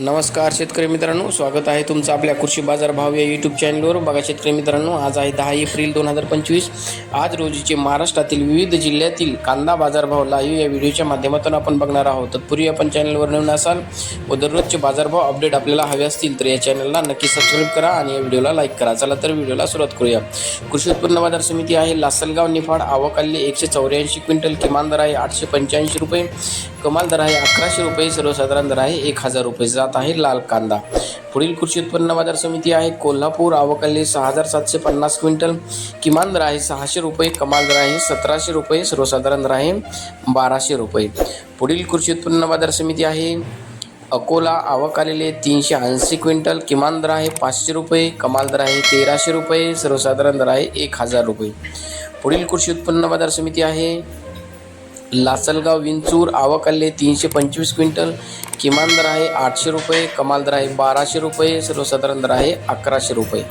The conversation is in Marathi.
नमस्कार शेतकरी मित्रांनो स्वागत आहे तुमचं आपल्या कृषी बाजार भाव या यूट्यूब चॅनलवर बघा शेतकरी मित्रांनो आज आहे दहा एप्रिल दोन हजार पंचवीस. आज रोजीचे महाराष्ट्रातील विविध जिल्ह्यातील कांदा बाजारभाव लाईव्ह या व्हिडिओच्या माध्यमातून आपण बघणार आहोत. तत्पूर्वी आपण चॅनलवर नवीन असाल व दररोजचे बाजारभाव अपडेट आपल्याला हवे असतील तर या चॅनलला नक्की सबस्क्राईब करा आणि या व्हिडिओला लाईक करा. चला तर व्हिडिओला सुरुवात करूया. कृषी उत्पन्न बाजार समिती आहे लासलगाव निफाड आवकाल्य एकशे चौऱ्याऐंशी क्विंटल किमान दर आहे आठशे पंच्याऐंशी रुपये. कमाल दर आहे. अकराशे रुपये सर्वसाधारण दर आहे. एक हजार रुपये. जात आहे लाल कांदा. पुढील कृषी उत्पन्न बाजार समिती आहे. कोल्हापूर आवकाले सहा हजार सातशे पन्नास क्विंटल. किमान दर आहे सहाशे रुपये. कमाल दर आहे सतराशे रुपये. सर्वसाधारण दर आहे बाराशे रुपये. पुढील कृषी उत्पन्न बाजार समिती आहे. अकोला आवक आलेले तीनशे ऐंशी क्विंटल. किमान दर आहे पाचशे रुपये. कमाल दर आहे तेराशे रुपये. सर्वसाधारण दर आहे एक हजार रुपये. पुढील कृषी उत्पन्न बाजार समिती आहे. लासलगाव विंचूर आवक आले तीनशे पंचवीस क्विंटल किमान दर आहे आठशे रुपये कमाल दर आहे बाराशे रुपये सर्वसाधारण दर आहे अकराशे रुपये.